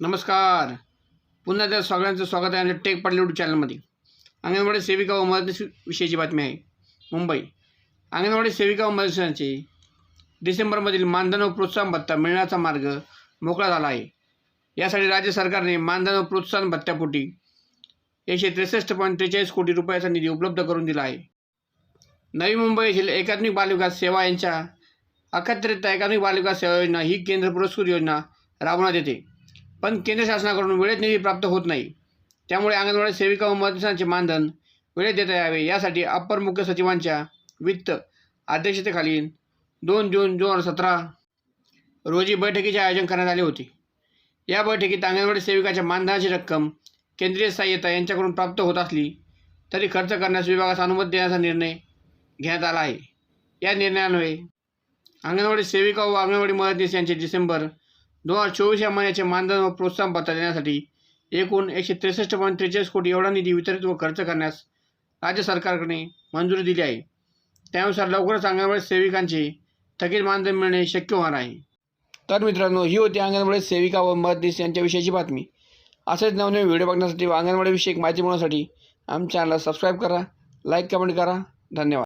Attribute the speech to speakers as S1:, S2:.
S1: नमस्कार. पुन्हा त्या सगळ्यांचं स्वागत आहे आमच्या टेक पाटील यूट्यूब चॅनलमध्ये अंगणवाडी सेविका व मदतनीस विषयीची बातमी आहे. मुंबई. अंगणवाडी सेविका व मदतनीसांची डिसेंबरमधील मानधन व प्रोत्साहन भत्ता मिळण्याचा मार्ग मोकळा झाला आहे. यासाठी राज्य सरकारने मानधन व प्रोत्साहन भत्त्यापोटी एकशे त्रेसष्ट पॉईंट त्रेचाळीस कोटी रुपयाचा निधी उपलब्ध करून दिला आहे. नवी मुंबई येथील एकात्मिक बालविकास सेवा यांच्या अखत्रित एकात्मिक बालविकास सेवा योजना ही केंद्र पुरस्कृत योजना राबवण्यात येते. पण केंद्र शासनाकडून वेळेत निधी प्राप्त होत नाही. त्यामुळे अंगणवाडी सेविका व मदतनीसांचे मानधन वेळेत देता यावे यासाठी अप्पर मुख्य सचिवांच्या वित्त अध्यक्षतेखाली दोन जून दोन हजार सतरा रोजी बैठकीचे आयोजन करण्यात आले होते. या बैठकीत अंगणवाडी सेविकाच्या मानधनाची रक्कम केंद्रीय सहाय्यता यांच्याकडून प्राप्त होत असली तरी खर्च करण्यास विभागास अनुमती देण्याचा निर्णय घेण्यात आला आहे. या निर्णयान्वये अंगणवाडी सेविका व अंगणवाडी मदतनीस यांचे डिसेंबर दोन हजार चोवीस या महिन्याचे मानधन व प्रोत्साहन भत्ता देण्यासाठी एकूण एकशे त्रेसष्ट पॉईंट त्रेचाळीस कोटी एवढा निधी वितरित व खर्च करण्यास राज्य सरकारकडे मंजुरी दिली आहे. त्यानुसार लवकरच अंगणवाडी सेविकांचे थकीत मानधन मिळणे शक्य होणार आहे. तर मित्रांनो ही होती अंगणवाडी सेविका व मदनीस यांच्याविषयीची बातमी. असेच नवनवीन व्हिडिओ बघण्यासाठी व अंगणवाडीविषयक माहिती मिळवण्यासाठी आमच्या चॅनलला सबस्क्राईब करा लाईक कमेंट करा. धन्यवाद.